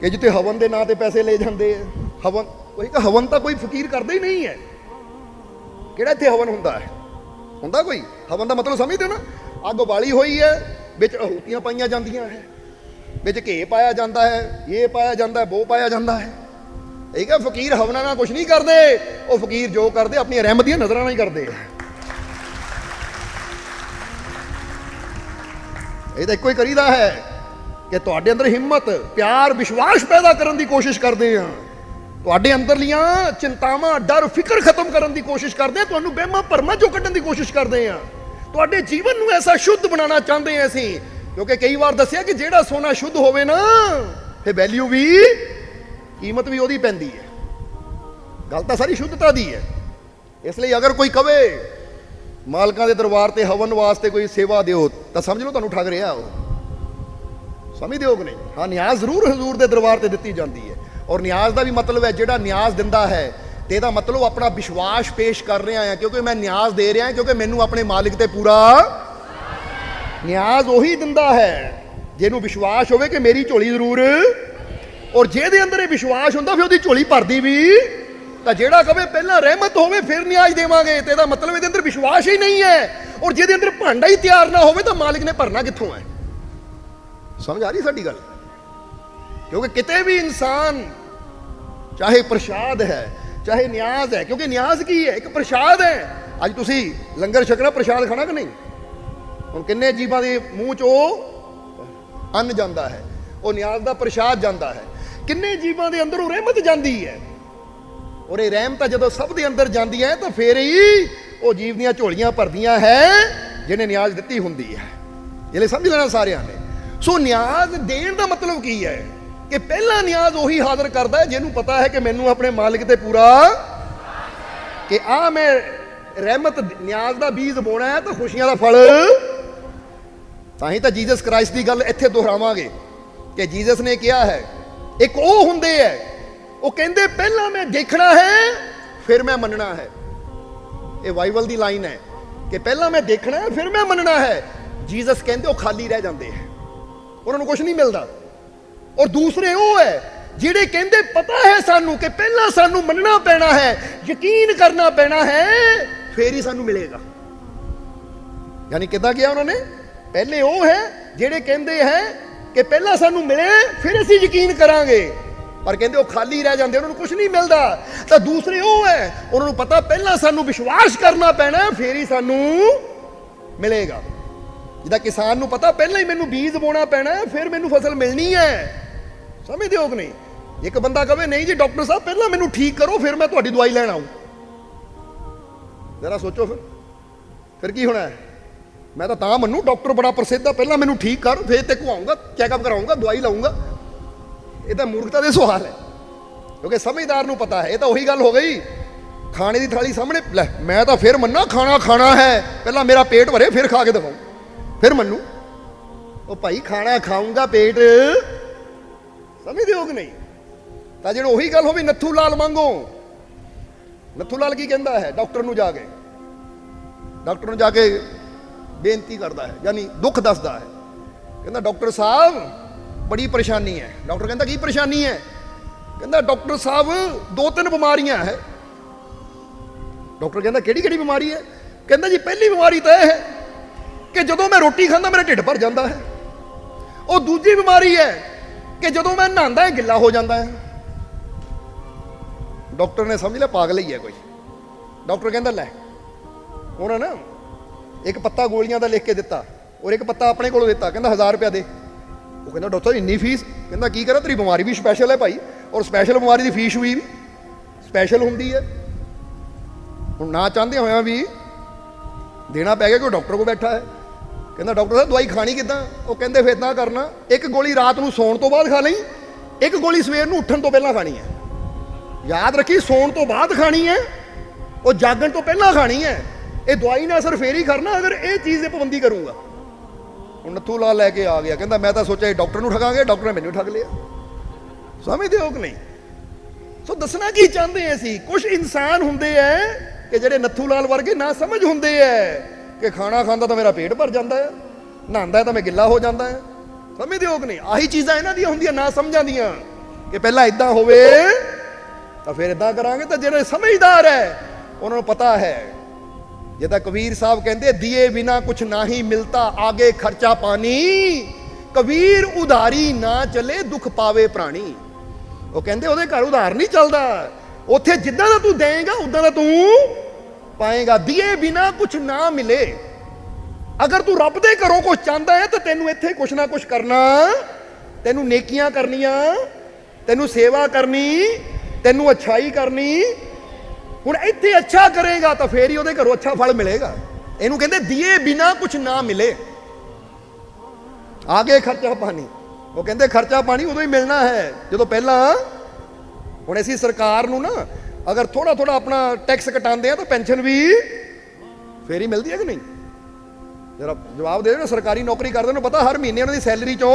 S1: ਕਿ ਜਿੱਥੇ ਹਵਨ ਦੇ ਨਾਂ ਤੇ ਪੈਸੇ ਲੈ ਜਾਂਦੇ ਆ। ਹਵਨ ਕੋਈ ਕਿ ਹਵਨ ਤਾਂ ਕੋਈ ਫਕੀਰ ਕਰਦਾ ਹੀ ਨਹੀਂ ਹੈ। ਕਿਹੜਾ ਇੱਥੇ ਹਵਨ ਹੁੰਦਾ ਹੈ? ਹੁੰਦਾ ਕੋਈ? ਹਵਨ ਦਾ ਮਤਲਬ ਸਮਝਦੇ ਹੋ ਨਾ? ਅੱਗ ਬਾਲੀ ਹੋਈ ਹੈ, ਵਿੱਚ ਅਹੂਤੀਆਂ ਪਾਈਆਂ ਜਾਂਦੀਆਂ ਹੈ। ਵਿੱਚ ਘੇ ਪਾਇਆ ਜਾਂਦਾ ਹੈ, ਇਹ ਪਾਇਆ ਜਾਂਦਾ ਹੈ ਉਹ ਪਾਇਆ ਜਾਂਦਾ ਹੈ। ਠੀਕ ਹੈ ਫਕੀਰ ਹਵਨਾਂ ਨਾਲ ਕੁਝ ਨਹੀਂ ਕਰਦੇ। ਉਹ ਫਕੀਰ ਜੋ ਕਰਦੇ, ਆਪਣੀਆਂ ਰਹਿਮਤ ਦੀਆਂ ਨਜ਼ਰਾਂ ਨਾਲ ਹੀ ਕਰਦੇ ਆ। ਇਹ ਤਾਂ ਇੱਕੋ ਹੀ ਕਰੀਦਾ ਹੈ। ਕਿ ਤੁਹਾਡੇ ਅੰਦਰ ਹਿੰਮਤ, ਪਿਆਰ, ਵਿਸ਼ਵਾਸ ਪੈਦਾ ਕਰਨ ਦੀ ਕੋਸ਼ਿਸ਼ ਕਰਦੇ ਆ। ਤੁਹਾਡੇ ਅੰਦਰਲੀਆਂ ਚਿੰਤਾਵਾਂ, ਡਰ, ਫਿਕਰ ਖਤਮ ਕਰਨ ਦੀ ਕੋਸ਼ਿਸ਼ ਕਰਦੇ ਆ, ਤੁਹਾਨੂੰ ਬਹਿਮਾਂ ਭਰਮਾਂ ਚੋਂ ਕੱਢਣ ਦੀ ਕੋਸ਼ਿਸ਼ ਕਰਦੇ ਆ। ਤੁਹਾਡੇ ਜੀਵਨ ਨੂੰ ਐਸਾ ਸ਼ੁੱਧ ਬਣਾਉਣਾ ਚਾਹੁੰਦੇ ਆ ਅਸੀਂ, ਕਿਉਂਕਿ ਕਈ ਵਾਰ ਦੱਸਿਆ ਕਿ ਜਿਹੜਾ ਸੋਨਾ ਸ਼ੁੱਧ ਹੋਵੇ ਨਾ ਤੇ ਵੈਲਿਊ ਵੀ, ਕੀਮਤ ਵੀ ਉਹਦੀ ਪੈਂਦੀ ਹੈ। ਗੱਲ ਤਾਂ ਸਾਰੀ ਸ਼ੁੱਧਤਾ ਦੀ ਹੈ। ਇਸ ਲਈ ਅਗਰ ਕੋਈ ਕਵੇ, ਮਾਲਕਾਂ ਦੇ ਦਰਬਾਰ ਤੇ ਹਵਨ ਵਾਸਤੇ ਕੋਈ ਸੇਵਾ ਦਿਓ, ਤਾਂ ਸਮਝ ਲਓ ਤੁਹਾਨੂੰ ਠੱਗ ਰਿਹਾ ਉਹ। ਸਮਝਦੇ ਹੋ ਕਿ ਨਹੀਂ ਹਾਂ, ਨਿਆਜ਼ ਜ਼ਰੂਰ ਹਜ਼ੂਰ ਦੇ ਦਰਬਾਰ ਤੇ ਦਿੱਤੀ ਜਾਂਦੀ ਹੈ। ਔਰ ਨਿਆਜ਼ ਦਾ ਵੀ ਮਤਲਬ ਹੈ, ਜਿਹੜਾ ਨਿਆਜ਼ ਦਿੰਦਾ ਹੈ, ਤੇ ਇਹਦਾ ਮਤਲਬ ਆਪਣਾ ਵਿਸ਼ਵਾਸ ਪੇਸ਼ ਕਰ ਰਿਹਾ ਹੈ, ਕਿਉਂਕਿ ਮੈਂ ਨਿਆਜ਼ ਦੇ ਰਿਹਾ ਕਿਉਂਕਿ ਮੈਨੂੰ ਆਪਣੇ ਮਾਲਿਕ ਤੇ ਪੂਰਾ ਨਿਆਜ਼ ਉਹੀ ਦਿੰਦਾ ਹੈ, ਜਿਹਨੂੰ ਵਿਸ਼ਵਾਸ ਹੋਵੇ ਕਿ ਮੇਰੀ ਝੋਲੀ ਜ਼ਰੂਰ ਔਰ ਜਿਹਦੇ ਅੰਦਰ ਇਹ ਵਿਸ਼ਵਾਸ ਹੁੰਦਾ, ਫਿਰ ਉਹਦੀ ਝੋਲੀ ਭਰਦੀ ਵੀ। ਤਾਂ ਜਿਹੜਾ ਕਵੇ ਪਹਿਲਾਂ ਰਹਿਮਤ ਹੋਵੇ, ਫਿਰ ਨਿਆਜ਼ ਦੇਵਾਂਗੇ, ਤੇ ਇਹਦਾ ਮਤਲਬ ਇਹਦੇ ਅੰਦਰ ਵਿਸ਼ਵਾਸ ਹੀ ਨਹੀਂ ਹੈ। ਔਰ ਜਿਹਦੇ ਅੰਦਰ ਭਾਂਡਾ ਹੀ ਤਿਆਰ ਨਾ ਹੋਵੇ, ਤਾਂ ਮਾਲਿਕ ਨੇ ਭਰਨਾ ਕਿੱਥੋਂ ਹੈ? ਸਮਝ ਆ ਰਹੀ ਸਾਡੀ ਗੱਲ? ਕਿਉਂਕਿ ਕਿਤੇ ਵੀ ਇਨਸਾਨ ਚਾਹੇ ਪ੍ਰਸ਼ਾਦ ਹੈ, ਚਾਹੇ ਨਿਆਜ਼ ਹੈ, ਕਿਉਂਕਿ ਨਿਆਜ਼ ਕੀ ਹੈ? ਇੱਕ ਪ੍ਰਸ਼ਾਦ ਹੈ। ਅੱਜ ਤੁਸੀਂ ਲੰਗਰ ਛਕਣਾ, ਪ੍ਰਸ਼ਾਦ ਖਾਣਾ ਕਿ ਨਹੀਂ? ਹੁਣ ਕਿੰਨੇ ਜੀਵਾਂ ਦੇ ਮੂੰਹ 'ਚ ਉਹ ਅੰਨ ਜਾਂਦਾ ਹੈ, ਉਹ ਨਿਆਜ਼ ਦਾ ਪ੍ਰਸ਼ਾਦ ਜਾਂਦਾ ਹੈ। ਕਿੰਨੇ ਜੀਵਾਂ ਦੇ ਅੰਦਰ ਉਹ ਰਹਿਮਤ ਜਾਂਦੀ ਹੈ। ਔਰ ਇਹ ਰਹਿਮਤ ਜਦੋਂ ਸਭ ਦੇ ਅੰਦਰ ਜਾਂਦੀ ਹੈ, ਤਾਂ ਫੇਰ ਹੀ ਉਹ ਜੀਵ ਦੀਆਂ ਝੋਲੀਆਂ ਭਰਦੀਆਂ ਹੈ, ਜਿਹਨੇ ਨਿਆਜ਼ ਦਿੱਤੀ ਹੁੰਦੀ ਹੈ। ਇਹ ਲਈ ਸਮਝ ਲੈਣਾ ਸਾਰਿਆਂ ਨੇ। ਸੋ ਨਿਆਜ਼ ਦੇਣ ਦਾ ਮਤਲਬ ਕੀ ਹੈ? ਕਿ ਪਹਿਲਾ ਨਿਆਜ਼ ਉਹੀ ਹਾਜ਼ਰ ਕਰਦਾ ਹੈ ਜਿਹਨੂੰ ਪਤਾ ਹੈ ਕਿ ਮੈਨੂੰ ਆਪਣੇ ਮਾਲਿਕ ਤੇ ਪੂਰਾ ਕਿ ਆ ਮੈਂ ਰਹਿਮਤ ਨਿਆਜ਼ ਦਾ ਬੀਜ ਬੋਣਾ ਹੈ ਤਾਂ ਖੁਸ਼ੀਆਂ ਦਾ ਫਲ। ਤਾਂ ਹੀ ਤਾਂ ਜੀਸਸ ਕ੍ਰਾਈਸਟ ਦੀ ਗੱਲ ਇੱਥੇ ਦੁਹਰਾਵਾਂਗੇ ਕਿ ਜੀਸਸ ਨੇ ਕਿਹਾ ਹੈ, ਇੱਕ ਉਹ ਹੁੰਦੇ ਹੈ, ਉਹ ਕਹਿੰਦੇ ਪਹਿਲਾਂ ਮੈਂ ਦੇਖਣਾ ਹੈ, ਫਿਰ ਮੈਂ ਮੰਨਣਾ ਹੈ। ਇਹ ਬਾਈਬਲ ਦੀ ਲਾਈਨ ਹੈ ਕਿ ਪਹਿਲਾਂ ਮੈਂ ਦੇਖਣਾ ਹੈ, ਫਿਰ ਮੈਂ ਮੰਨਣਾ ਹੈ। ਜੀਸਸ ਕਹਿੰਦੇ ਉਹ ਖਾਲੀ ਰਹਿ ਜਾਂਦੇ ਹੈ। ਉਹਨਾਂ ਨੂੰ ਕੁਝ ਨਹੀਂ ਮਿਲਦਾ। ਔਰ ਦੂਸਰੇ ਉਹ ਹੈ, ਜਿਹੜੇ ਕਹਿੰਦੇ ਪਤਾ ਹੈ ਸਾਨੂੰ ਕਿ ਪਹਿਲਾਂ ਸਾਨੂੰ ਮੰਨਣਾ ਪੈਣਾ ਹੈ, ਯਕੀਨ ਕਰਨਾ ਪੈਣਾ ਹੈ, ਫੇਰ ਹੀ ਸਾਨੂੰ ਮਿਲੇਗਾ। ਯਾਨੀ ਕਿੱਦਾਂ ਕਿਹਾ ਉਹਨਾਂ ਨੇ? ਪਹਿਲੇ ਉਹ ਹੈ, ਜਿਹੜੇ ਕਹਿੰਦੇ ਹੈ ਕਿ ਪਹਿਲਾਂ ਸਾਨੂੰ ਮਿਲੇ, ਫਿਰ ਅਸੀਂ ਯਕੀਨ ਕਰਾਂਗੇ। ਪਰ ਕਹਿੰਦੇ ਉਹ ਖਾਲੀ ਰਹਿ ਜਾਂਦੇ, ਉਹਨਾਂ ਨੂੰ ਕੁਝ ਨਹੀਂ ਮਿਲਦਾ। ਤਾਂ ਦੂਸਰੇ ਉਹ ਹੈ, ਉਹਨਾਂ ਨੂੰ ਪਤਾ ਪਹਿਲਾਂ ਸਾਨੂੰ ਵਿਸ਼ਵਾਸ ਕਰਨਾ ਪੈਣਾ, ਫੇਰ ਹੀ ਸਾਨੂੰ ਮਿਲੇਗਾ। ਜਿਹਦਾ ਕਿਸਾਨ ਨੂੰ ਪਤਾ, ਪਹਿਲਾਂ ਹੀ ਮੈਨੂੰ ਬੀਜ ਬੋਣਾ ਪੈਣਾ ਹੈ ਫਿਰ ਮੈਨੂੰ ਫਸਲ ਮਿਲਣੀ ਹੈ। ਸਮਝਦੇ ਹੋ ਕਿ ਨਹੀਂ? ਇੱਕ ਬੰਦਾ ਕਵੇ, ਨਹੀਂ ਜੀ, ਡਾਕਟਰ ਸਾਹਿਬ, ਪਹਿਲਾਂ ਮੈਨੂੰ ਠੀਕ ਕਰੋ, ਫਿਰ ਮੈਂ ਤੁਹਾਡੀ ਦਵਾਈ ਲੈਣ ਆਉਂ ਜ਼ਰਾ ਸੋਚੋ ਫਿਰ। ਫਿਰ ਕੀ ਹੋਣਾ ਹੈ? ਮੈਂ ਤਾਂ ਤਾਂ ਮੰਨੂ, ਡਾਕਟਰ ਬੜਾ ਪ੍ਰਸਿੱਧ ਆ, ਪਹਿਲਾਂ ਮੈਨੂੰ ਠੀਕ ਕਰ, ਫਿਰ ਤੇ ਕੋ ਆਉਂਗਾ ਚੈੱਕਅਪ ਕਰਾਉਂਗਾ, ਦਵਾਈ ਲਾਉਂਗਾ। ਇਹ ਤਾਂ ਮੂਰਖਤਾ ਦੇ ਸਵਾਲ ਹੈ। ਕਿਉਂਕਿ ਸਮਝਦਾਰ ਨੂੰ ਪਤਾ ਹੈ, ਇਹ ਤਾਂ ਉਹੀ ਗੱਲ ਹੋ ਗਈ। ਖਾਣੇ ਦੀ ਥਾਲੀ ਸਾਹਮਣੇ, ਲੈ, ਮੈਂ ਤਾਂ ਫਿਰ ਮੰਨਾ, ਖਾਣਾ ਖਾਣਾ ਹੈ। ਪਹਿਲਾਂ ਮੇਰਾ ਪੇਟ ਭਰੇ, ਫਿਰ ਖਾ ਕੇ ਦਿਖਾਉਂ। ਫਿਰ ਮੰਨੂ, ਉਹ ਭਾਈ ਖਾਣਾ ਖਾਊਂਗਾ ਪੇਟ। ਸਮਝਦੇ ਹੋ ਕਿ ਨਹੀਂ। ਤਾਂ ਜਿਹੜਾ ਉਹੀ ਗੱਲ ਹੋਵੇ ਨੱਥੂ ਲਾਲ ਮੰਗੋ ਨੱਥੂ ਲਾਲ ਕੀ ਕਹਿੰਦਾ ਹੈ? ਡਾਕਟਰ ਨੂੰ ਜਾ ਕੇ। ਡਾਕਟਰ ਨੂੰ ਜਾ ਕੇ ਬੇਨਤੀ ਕਰਦਾ ਹੈ, ਯਾਨੀ ਦੁੱਖ ਦੱਸਦਾ ਹੈ। ਕਹਿੰਦਾ, ਡਾਕਟਰ ਸਾਹਿਬ, ਬੜੀ ਪਰੇਸ਼ਾਨੀ ਹੈ। ਡਾਕਟਰ ਕਹਿੰਦਾ, ਕੀ ਪਰੇਸ਼ਾਨੀ ਹੈ? ਕਹਿੰਦਾ, ਡਾਕਟਰ ਸਾਹਿਬ, ਦੋ ਤਿੰਨ ਬਿਮਾਰੀਆਂ ਹੈ। ਡਾਕਟਰ ਕਹਿੰਦਾ ਕਿਹੜੀ ਕਿਹੜੀ ਬਿਮਾਰੀ ਹੈ? ਕਹਿੰਦਾ, ਜੀ, ਪਹਿਲੀ ਬਿਮਾਰੀ ਤਾਂ ਇਹ ਹੈ ਕਿ ਜਦੋਂ ਮੈਂ ਰੋਟੀ ਖਾਂਦਾ ਮੇਰਾ ਢਿੱਡ ਭਰ ਜਾਂਦਾ ਹੈ। ਉਹ ਦੂਜੀ ਬਿਮਾਰੀ ਹੈ ਕਿ ਜਦੋਂ ਮੈਂ ਨਹਾਉਂਦਾ ਹੈ, ਗਿੱਲਾ ਹੋ ਜਾਂਦਾ ਹੈ। ਡਾਕਟਰ ਨੇ ਸਮਝ ਲਿਆ, ਪਾਗਲ ਹੀ ਹੈ ਕੋਈ। ਡਾਕਟਰ ਕਹਿੰਦਾ, ਲੈ ਉਹਨਾਂ ਨਾ ਇੱਕ ਪੱਤਾ ਗੋਲੀਆਂ ਦਾ ਲਿਖ ਕੇ ਦਿੱਤਾ ਔਰ ਇੱਕ ਪੱਤਾ ਆਪਣੇ ਕੋਲੋਂ ਦਿੱਤਾ, ਕਹਿੰਦਾ 1000 ਰੁਪਇਆ ਦੇ। ਉਹ ਕਹਿੰਦਾ, ਡਾਕਟਰ ਇੰਨੀ ਫੀਸ, ਕਹਿੰਦਾ, ਕੀ ਕਰਾਂ, ਤੇਰੀ ਬਿਮਾਰੀ ਵੀ ਸਪੈਸ਼ਲ ਹੈ ਭਾਈ ਔਰ ਸਪੈਸ਼ਲ ਬਿਮਾਰੀ ਦੀ ਫੀਸ ਵੀ ਸਪੈਸ਼ਲ ਹੁੰਦੀ ਹੈ। ਹੁਣ ਨਾ ਚਾਹੁੰਦੇ ਹੋਇਆਂ ਵੀ ਦੇਣਾ ਪੈ ਗਿਆ ਕਿ ਡਾਕਟਰ ਕੋ ਬੈਠਾ ਹੈ? ਕਹਿੰਦਾ, ਡਾਕਟਰ ਸਾਹਿਬ, ਦਵਾਈ ਖਾਣੀ ਕਿੱਦਾਂ? ਉਹ ਕਹਿੰਦੇ, ਫਿਰ ਇਦਾਂ ਕਰਨਾ, ਇੱਕ ਗੋਲੀ ਰਾਤ ਨੂੰ ਸੌਣ ਤੋਂ ਬਾਅਦ ਖਾ ਲਈ, ਇੱਕ ਗੋਲੀ ਸਵੇਰ ਨੂੰ ਉੱਠਣ ਤੋਂ ਪਹਿਲਾਂ ਖਾਣੀ ਹੈ। ਯਾਦ ਰੱਖੀ, ਸੌਣ ਤੋਂ ਬਾਅਦ ਖਾਣੀ ਹੈ, ਉਹ ਜਾਗਣ ਤੋਂ ਪਹਿਲਾਂ ਖਾਣੀ ਹੈ। ਇਹ ਦਵਾਈ ਨਾਲ ਅਸਰ ਫੇਰ ਹੀ ਕਰਨਾ ਅਗਰ ਇਹ ਚੀਜ਼ ਤੇ ਪਾਬੰਦੀ ਕਰੂੰਗਾ। ਹੁਣ ਨੱਥੂ ਲਾਲ ਲੈ ਕੇ ਆ ਗਿਆ, ਕਹਿੰਦਾ, ਮੈਂ ਤਾਂ ਸੋਚਿਆ ਇਹ ਡਾਕਟਰ ਨੂੰ ਠਗਾਂਗੇ, ਡਾਕਟਰ ਨੇ ਮੈਨੂੰ ਠੱਗ ਲਿਆ। ਸਮਝਦੇ ਹੋ ਕਿ ਨਹੀਂ? ਸੋ ਦੱਸਣਾ ਕੀ ਚਾਹੁੰਦੇ ਐ ਅਸੀਂ? ਕੁਝ ਇਨਸਾਨ ਹੁੰਦੇ ਐ ਕਿ ਜਿਹੜੇ ਨੱਥੂ ਲਾਲ ਵਰਗੇ ਨਾ ਸਮਝ ਹੁੰਦੇ ਐ। ਕਿ ਖਾਣਾ ਖਾਂਦਾ ਤਾਂ ਮੇਰਾ ਪੇਟ ਭਰ ਜਾਂਦਾ ਹੈ ਨਹਾਉਂਦਾ ਤਾਂ ਮੈਂ ਗਿੱਲਾ ਹੋ ਜਾਂਦਾ ਹੈ ਸਮਝਦੇ ਹੋ ਕਿ ਨਹੀਂ? ਆਹੀ ਚੀਜ਼ਾਂ ਇਹਨਾਂ ਦੀਆਂ ਹੁੰਦੀਆਂ, ਨਾ ਸਮਝਾਂ ਦੀਆਂ। ਕਿ ਪਹਿਲਾਂ ਇਦਾਂ ਹੋਵੇ, ਤਾਂ ਫਿਰ ਇਦਾਂ ਕਰਾਂਗੇ, ਤਾਂ ਜਿਹੜੇ ਸਮਝਦਾਰ ਹੈ, ਉਹਨਾਂ ਨੂੰ ਪਤਾ ਹੈ। ਜਿੱਦਾਂ ਕਬੀਰ ਸਾਹਿਬ ਕਹਿੰਦੇ, ਦੀਏ ਬਿਨਾ ਕੁਛ ਨਹੀਂ ਮਿਲਤਾ, ਆਗੇ ਖਰਚਾ ਪਾਣੀ। ਕਬੀਰ ਉਧਾਰੀ ਨਾ ਚਲੇ, ਦੁੱਖ ਪਾਵੇ ਪ੍ਰਾਣੀ। ਉਹ ਕਹਿੰਦੇ, ਉਹਦੇ ਘਰ ਉਧਾਰ ਨਹੀਂ ਚੱਲਦਾ। ਉੱਥੇ ਜਿੱਦਾਂ ਦਾ ਤੂੰ ਦੇਏਗਾ ਉਦਾਂ ਦਾ ਤੂੰ ਪਾਏਗਾ, ਦੀਏ ਬਿਨਾ ਕੁਛ ਨਾ ਮਿਲੇ। ਅਗਰ ਤੂੰ ਰੱਬ ਦੇ ਘਰੋਂ ਕੁਝ ਚਾਹੁੰਦਾ ਹੈ, ਤਾਂ ਤੈਨੂੰ ਇੱਥੇ ਕੁਛ ਨਾ ਕੁਛ ਕਰਨਾ। ਤੈਨੂੰ ਨੇਕੀਆਂ ਕਰਨੀਆਂ, ਤੈਨੂੰ ਸੇਵਾ ਕਰਨੀ, ਤੈਨੂੰ ਅਛਾਈ ਕਰਨੀ। ਹੁਣ ਇੱਥੇ ਅੱਛਾ ਕਰੇਗਾ ਤਾਂ ਫੇਰ ਹੀ ਉਹਦੇ ਘਰੋਂ ਅੱਛਾ ਫਲ ਮਿਲੇਗਾ। ਇਹਨੂੰ ਕਹਿੰਦੇ ਦੀਏ ਬਿਨਾ ਕੁਛ ਨਾ ਮਿਲੇ। ਆਗੇ ਖਰਚਾ ਪਾਣੀ। ਉਹ ਕਹਿੰਦੇ ਖਰਚਾ ਪਾਣੀ ਉਦੋਂ ਹੀ ਮਿਲਣਾ ਹੈ, ਜਦੋਂ ਪਹਿਲਾਂ ਹੁਣ ਅਸੀਂ ਸਰਕਾਰ ਨੂੰ ਨਾ ਅਗਰ ਥੋੜਾ ਥੋੜਾ ਆਪਣਾ ਟੈਕਸ ਕਟਾਉਂਦੇ ਆ ਤਾਂ ਪੈਨਸ਼ਨ ਵੀ ਫੇਰ ਹੀ ਮਿਲਦੀ ਹੈ ਕਿ ਨਹੀਂ? ਜਰਾ ਜਵਾਬ ਦੇ ਦਿਓ ਸਰਕਾਰੀ ਨੌਕਰੀ ਕਰਦੇ ਨੂੰ, ਪਤਾ ਹਰ ਮਹੀਨੇ ਉਹਨਾਂ ਦੀ ਸੈਲਰੀ ਚੋਂ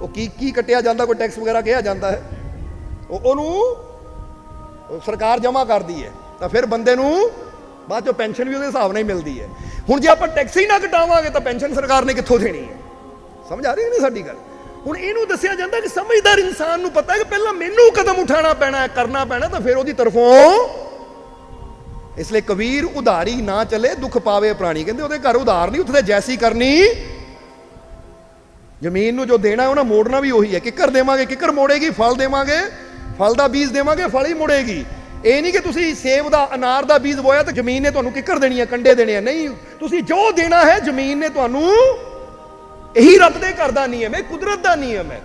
S1: ਉਹ ਕੀ ਕੀ ਕੱਟਿਆ ਜਾਂਦਾ, ਕੋਈ ਟੈਕਸ ਵਗੈਰਾ ਕਿਹਾ ਜਾਂਦਾ ਹੈ। ਉਹ ਉਹਨੂੰ ਸਰਕਾਰ ਜਮ੍ਹਾਂ ਕਰਦੀ ਹੈ, ਤਾਂ ਫਿਰ ਬੰਦੇ ਨੂੰ ਬਾਅਦ ਚੋਂ ਪੈਨਸ਼ਨ ਵੀ ਉਹਦੇ ਹਿਸਾਬ ਨਾਲ ਹੀ ਮਿਲਦੀ ਹੈ। ਹੁਣ ਜੇ ਆਪਾਂ ਟੈਕਸ ਹੀ ਨਾ ਕਟਾਵਾਂਗੇ, ਤਾਂ ਪੈਨਸ਼ਨ ਸਰਕਾਰ ਨੇ ਕਿੱਥੋਂ ਦੇਣੀ ਹੈ? ਸਮਝ ਆ ਰਹੀ ਹੈ ਨਹੀਂ ਸਾਡੀ ਗੱਲ? ਹੁਣ ਇਹਨੂੰ ਦੱਸਿਆ ਜਾਂਦਾ ਕਿ ਸਮਝਦਾਰ ਇਨਸਾਨ ਨੂੰ ਪਤਾ ਹੈ ਕਿ ਪਹਿਲਾਂ ਮੈਨੂੰ ਕਦਮ ਉਠਾਉਣਾ ਪੈਣਾ ਹੈ, ਕਰਨਾ ਪੈਣਾ ਤਾਂ ਫਿਰ ਉਹਦੀ ਤਰਫੋਂ ਇਸ ਲਈ ਕਬੀਰ ਉਧਾਰੀ ਨਾ ਚਲੇ, ਦੁੱਖ ਪਾਵੇ ਪ੍ਰਾਣੀ। ਕਹਿੰਦੇ ਉਹਦੇ ਘਰ ਉਧਾਰ ਨਹੀਂ, ਉੱਥੇ ਜੈਸੀ ਕਰਨੀ। ਜ਼ਮੀਨ ਨੂੰ ਜੋ ਦੇਣਾ ਉਹਨਾਂ ਮੋੜਨਾ ਵੀ ਉਹੀ ਹੈ। ਕਿੱਕਰ ਦੇਵਾਂਗੇ, ਕਿੱਕਰ ਮੋੜੇਗੀ, ਫਲ ਦੇਵਾਂਗੇ, ਫਲ ਦਾ ਬੀਜ ਦੇਵਾਂਗੇ, ਫਲ ਹੀ ਮੁੜੇਗੀ। ਇਹ ਨਹੀਂ ਕਿ ਤੁਸੀਂ ਸੇਬ ਦਾ, ਅਨਾਰ ਦਾ ਬੀਜ ਬੋਇਆ ਤਾਂ ਜ਼ਮੀਨ ਨੇ ਤੁਹਾਨੂੰ ਕਿੱਕਰ ਦੇਣੀ ਹੈ, ਕੰਡੇ ਦੇਣੇ ਆ ਨਹੀਂ, ਤੁਸੀਂ ਜੋ ਦੇਣਾ ਹੈ, ਜ਼ਮੀਨ ਨੇ ਤੁਹਾਨੂੰ ਇਹੀ ਰੱਬ ਦੇ ਘਰ ਦਾ ਨਿਯਮ ਹੈ, ਕੁਦਰਤ ਦਾ ਨਿਯਮ ਹੈ।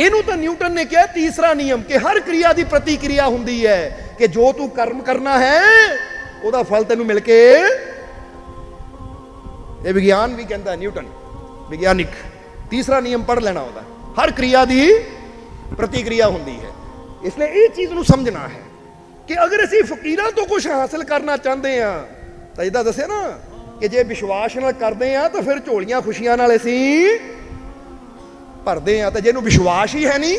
S1: ਇਹਨੂੰ ਤਾਂ ਨਿਊਟਨ ਨੇ ਕਿਹਾ, ਤੀਸਰਾ ਨਿਯਮ ਕਿ ਹਰ ਕਿਰਿਆ ਦੀ ਪ੍ਰਤੀਕਿਰਿਆ ਹੁੰਦੀ ਹੈ ਕਿ ਜੋ ਤੂੰ ਕਰਮ ਕਰਨਾ ਹੈ, ਉਹਦਾ ਫਲ ਤੈਨੂੰ ਮਿਲ ਕੇ। ਇਹ ਵਿਗਿਆਨ ਵੀ ਕਹਿੰਦਾ ਨਿਊਟਨ, ਵਿਗਿਆਨਿਕ। ਤੀਸਰਾ ਨਿਯਮ ਪੜ ਲੈਣਾ ਉਹਦਾ। ਹਰ ਕਿਰਿਆ ਦੀ ਪ੍ਰਤੀਕਿਰਿਆ ਹੁੰਦੀ ਹੈ। ਇਸ ਲਈ ਇਹ ਚੀਜ਼ ਨੂੰ ਸਮਝਣਾ ਹੈ ਕਿ ਅਗਰ ਅਸੀਂ ਫਕੀਰਾਂ ਤੋਂ ਕੁਝ ਹਾਸਲ ਕਰਨਾ ਚਾਹੁੰਦੇ ਆ ਤਾਂ ਇਹਦਾ ਦੱਸਿਆ ਨਾ ਕਿ ਜੇ ਵਿਸ਼ਵਾਸ ਨਾਲ ਕਰਦੇ ਆ ਤਾਂ ਫਿਰ ਝੋਲੀਆਂ ਖੁਸ਼ੀਆਂ ਨਾਲ ਅਸੀਂ ਭਰਦੇ ਆ। ਤਾਂ ਜੇ ਇਹਨੂੰ ਵਿਸ਼ਵਾਸ ਹੀ ਹੈ ਨਹੀਂ,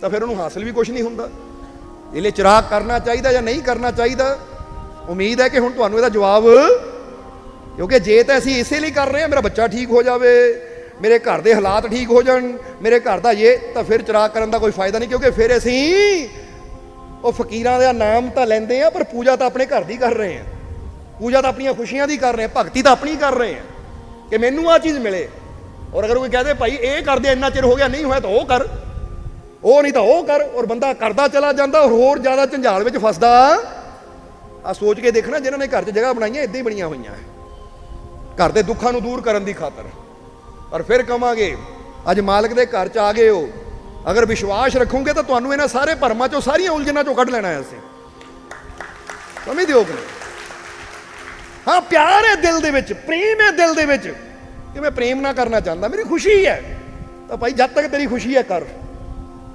S1: ਤਾਂ ਫਿਰ ਉਹਨੂੰ ਹਾਸਲ ਵੀ ਕੁਝ ਨਹੀਂ ਹੁੰਦਾ। ਇਹ ਲਈ ਚਿਰਾਗ ਕਰਨਾ ਚਾਹੀਦਾ ਜਾਂ ਨਹੀਂ ਕਰਨਾ ਚਾਹੀਦਾ, ਉਮੀਦ ਹੈ ਕਿ ਹੁਣ ਤੁਹਾਨੂੰ ਇਹਦਾ ਜਵਾਬ, ਕਿਉਂਕਿ ਜੇ ਤਾਂ ਅਸੀਂ ਇਸੇ ਲਈ ਕਰ ਰਹੇ ਹਾਂ ਮੇਰਾ ਬੱਚਾ ਠੀਕ ਹੋ ਜਾਵੇ, ਮੇਰੇ ਘਰ ਦੇ ਹਾਲਾਤ ਠੀਕ ਹੋ ਜਾਣ, ਮੇਰੇ ਘਰ ਦਾ ਇਹ ਤਾਂ ਫਿਰ ਚਿਰਾਗ ਕਰਨ ਦਾ ਕੋਈ ਫਾਇਦਾ ਨਹੀਂ, ਕਿਉਂਕਿ ਫਿਰ ਅਸੀਂ ਉਹ ਫਕੀਰਾਂ ਦਾ ਨਾਮ ਤਾਂ ਲੈਂਦੇ ਆ, ਪਰ ਪੂਜਾ ਤਾਂ ਆਪਣੇ ਘਰ ਦੀ ਕਰ ਰਹੇ ਆ। ਪੂਜਾ ਤਾਂ ਆਪਣੀਆਂ ਖੁਸ਼ੀਆਂ ਦੀ ਕਰ ਰਹੇ ਆ, ਭਗਤੀ ਤਾਂ ਆਪਣੀ ਕਰ ਰਹੇ ਆ ਕਿ ਮੈਨੂੰ ਆ ਚੀਜ਼ ਮਿਲੇ। ਔਰ ਅਗਰ ਕੋਈ ਕਹਦੇ ਭਾਈ, ਇਹ ਕਰਦੇ, ਇੰਨਾ ਚਿਰ ਹੋ ਗਿਆ, ਨਹੀਂ ਹੋਇਆ ਤਾਂ ਉਹ ਕਰ। ਉਹ ਨਹੀਂ ਤਾਂ ਉਹ ਕਰ, ਔਰ ਬੰਦਾ ਕਰਦਾ ਚਲਾ ਜਾਂਦਾ, ਔਰ ਹੋਰ ਜ਼ਿਆਦਾ ਝੰਝਾਲ ਵਿੱਚ ਫਸਦਾ। ਆ ਸੋਚ ਕੇ ਦੇਖਣਾ, ਜਿਨ੍ਹਾਂ ਨੇ ਘਰ 'ਚ ਜਗ੍ਹਾ ਬਣਾਈਆਂ, ਇਦਾਂ ਹੀ ਬਣੀਆਂ ਹੋਈਆਂ ਘਰ ਦੇ ਦੁੱਖਾਂ ਨੂੰ ਦੂਰ ਕਰਨ ਦੀ ਖਾਤਰ। ਔਰ ਫਿਰ ਕਵਾਂਗੇ, ਅੱਜ ਮਾਲਕ ਦੇ ਘਰ 'ਚ ਆ ਗਏ ਹੋ। ਅਗਰ ਵਿਸ਼ਵਾਸ ਰੱਖੋਗੇ ਤਾਂ ਤੁਹਾਨੂੰ ਇਹਨਾਂ ਸਾਰੇ ਭਰਮਾਂ 'ਚੋਂ, ਸਾਰੀਆਂ ਉਲਝਣਾਂ 'ਚੋਂ ਕੱਢ ਲੈਣਾ ਹੈ ਅਸੀਂ। ਸਮਝਦੇ ਹੋ ਕਿ ਨਹੀਂ? ਹਾਂ, ਪਿਆਰ ਹੈ ਦਿਲ ਦੇ ਵਿੱਚ, ਪ੍ਰੇਮ ਹੈ ਦਿਲ ਦੇ ਵਿੱਚ। ਕਿ ਮੈਂ ਪ੍ਰੇਮ ਨਾ ਕਰਨਾ ਚਾਹੁੰਦਾ, ਮੇਰੀ ਖੁਸ਼ੀ ਹੈ। ਤਾਂ ਭਾਈ, ਜਦ ਤੱਕ ਤੇਰੀ ਖੁਸ਼ੀ ਹੈ, ਕਰ।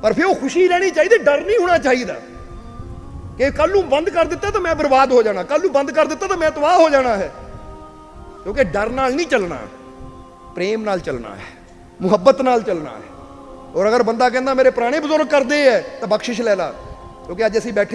S1: ਪਰ ਫਿਰ ਉਹ ਖੁਸ਼ੀ ਰਹਿਣੀ ਚਾਹੀਦੀ, ਡਰ ਨਹੀਂ ਹੋਣਾ ਚਾਹੀਦਾ। ਕਿ ਕੱਲ ਨੂੰ ਬੰਦ ਕਰ ਦਿੱਤਾ ਤਾਂ ਮੈਂ ਬਰਬਾਦ ਹੋ ਜਾਣਾ ਕੱਲ ਨੂੰ ਬੰਦ ਕਰ ਦਿੱਤਾ ਤਾਂ ਮੈਂ ਤਬਾਹ ਹੋ ਜਾਣਾ ਹੈ। ਕਿਉਂਕਿ ਡਰ ਨਾਲ ਨਹੀਂ ਚੱਲਣਾ, ਪ੍ਰੇਮ ਨਾਲ ਚੱਲਣਾ ਹੈ, ਮੁਹੱਬਤ ਨਾਲ ਚੱਲਣਾ ਹੈ। ਔਰ ਅਗਰ ਬੰਦਾ ਕਹਿੰਦਾ, ਮੇਰੇ ਪੁਰਾਣੇ ਬਜ਼ੁਰਗ ਕਰਦੇ ਐ ਤਾਂ ਬਖਸ਼ਿਸ਼ ਲੈ ਲਾ। ਕਿਉਂਕਿ ਅੱਜ ਅਸੀਂ ਬੈਠੇ